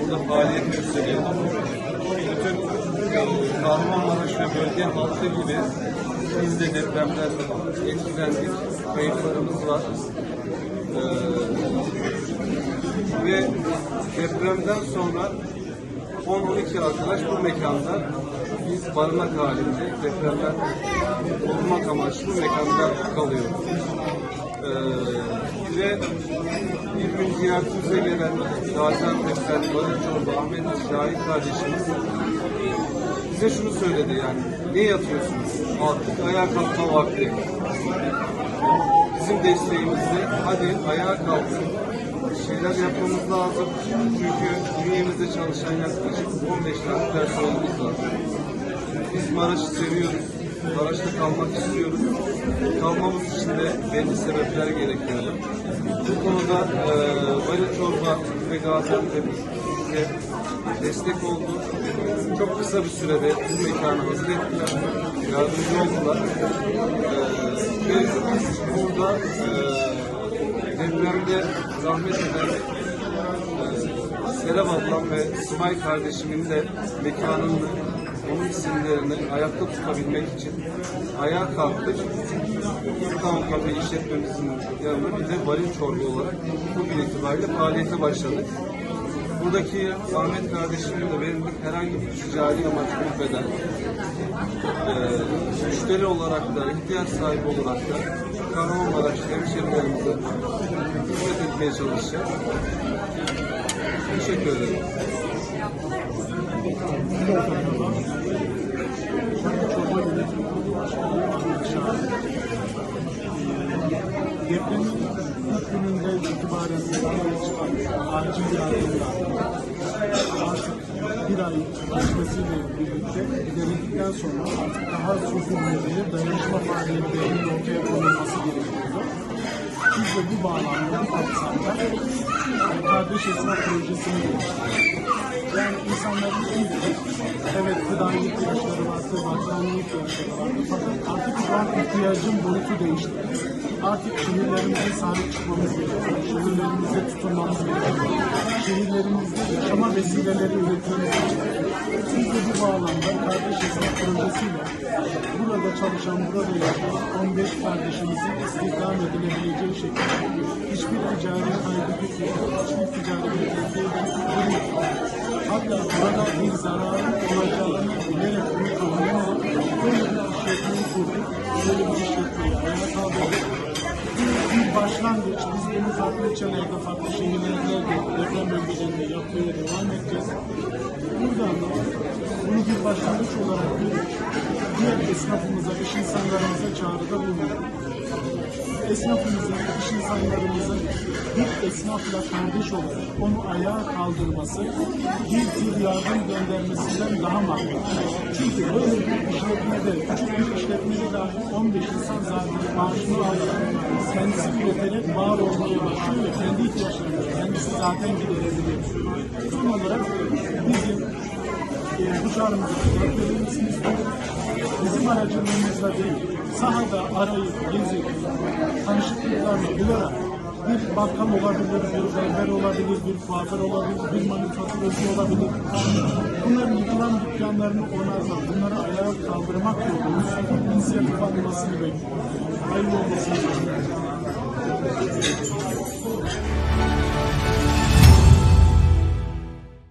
Burada faaliyet gösteriyor. Bütün Kahramanmaraş ve bölge halkı gibi biz de depremden etkilendik. Var. Ve depremden sonra 10-12 arkadaş bu mekanda biz barınak halinde depremden korumak amaçlı mekanda kalıyoruz. Ee, ve bir gün ziyaretimize gelen Gaziantep'ten Barış Çorba Ahmet Şahin kardeşimiz bize şunu söyledi yani ne yatıyorsunuz? Artık ayağa kalkma vakti. Bizim desteğimizle hadi ayağa kalkın şeyler yapmamız lazım. Çünkü bünyemizde çalışan yaklaşık 15 tane personelimiz var biz Maraş'ı seviyoruz Maraş'ta kalmak istiyoruz kalmamız için de belli sebepler gerekiyor bu konuda e, Bali Çorba ve Gaziantep bize destek oldu. Çok kısa bir sürede bu mekanı hazır ettiler. Yardımcı oldular. E, ve burada e, depremde zahmet eden e, Serap ablam ve Simay kardeşimin de mekanını onun isimlerini ayakta tutabilmek için ayağa kalktık. Tamam Kafe işletmemizin yanında bir de varil çorba olarak bugün itibariyle faaliyete başladık. Buradaki Ahmet kardeşimin de benim herhangi bir ticari amaç gütmeden e, müşteri olarak da, ihtiyaç sahibi olarak da Kahramanmaraş hemşehrilerimize hizmet etmeye çalışacağız. Teşekkür ederim. Depremin ilk gününde itibaren bir ay geçmesiyle birlikte giderildikten sonra artık daha sürdürülebilir dayanışma faaliyetlerinin ortaya konulması gerekiyordu. Biz de bu bağlamda kapsamda e, kardeş esnaf projesini geliştirdik. Yani insanların ilgili evet gıda ihtiyaçları vardı, bakanlık ihtiyaçları vardı fakat şu an ihtiyacın boyutu değişti. Artık şehirlerimize sahip çıkmamız gerekiyor. Şehirlerimize tutunmamız gerekiyor. Şehirlerimizde yaşama vesileleri üretmemiz gerekiyor. Biz de bu bağlamda kardeş esnaf projesiyle burada çalışan, burada yaşayan 15 kardeşimizin istihdam edilebileceği şekilde hiçbir ticari kaygı gütmüyor, hiçbir ticari beklentiye böyle bir ayağa kaldırdık. Bu bir başlangıç. Biz bunu farklı ilçelerde, farklı şehirlerde, deprem bölgelerinde yapmaya devam edeceğiz. Buradan da bunu bir başlangıç olarak görüp diğer esnafımıza, iş insanlarımıza çağrıda bulunuyoruz esnafımızın, iş insanlarımızın bir esnafla kardeş olarak onu ayağa kaldırması bir tür yardım göndermesinden daha makbul. Çünkü böyle bir işletmede, küçük bir işletmede dahi 15 insan zaten maaşını alarak kendisi üreterek var olmaya başlıyor ve kendi ihtiyaçlarını kendisi zaten giderebiliyor. Son olarak bizim e, bu verilmesini istiyoruz. Bizim aracılığımızla değil, sahada arayıp gezip, tanışıklıklarla bularak bir bakkal olabilir, bir berber olabilir, bir kuaför olabilir, bir manifaturacı olabilir. Bunların yıkılan dükkanlarını onarmak, bunları ayağa kaldırmak yolunda inisiyatif alınmasını bekliyoruz. Hayırlı olmasını bekliyoruz.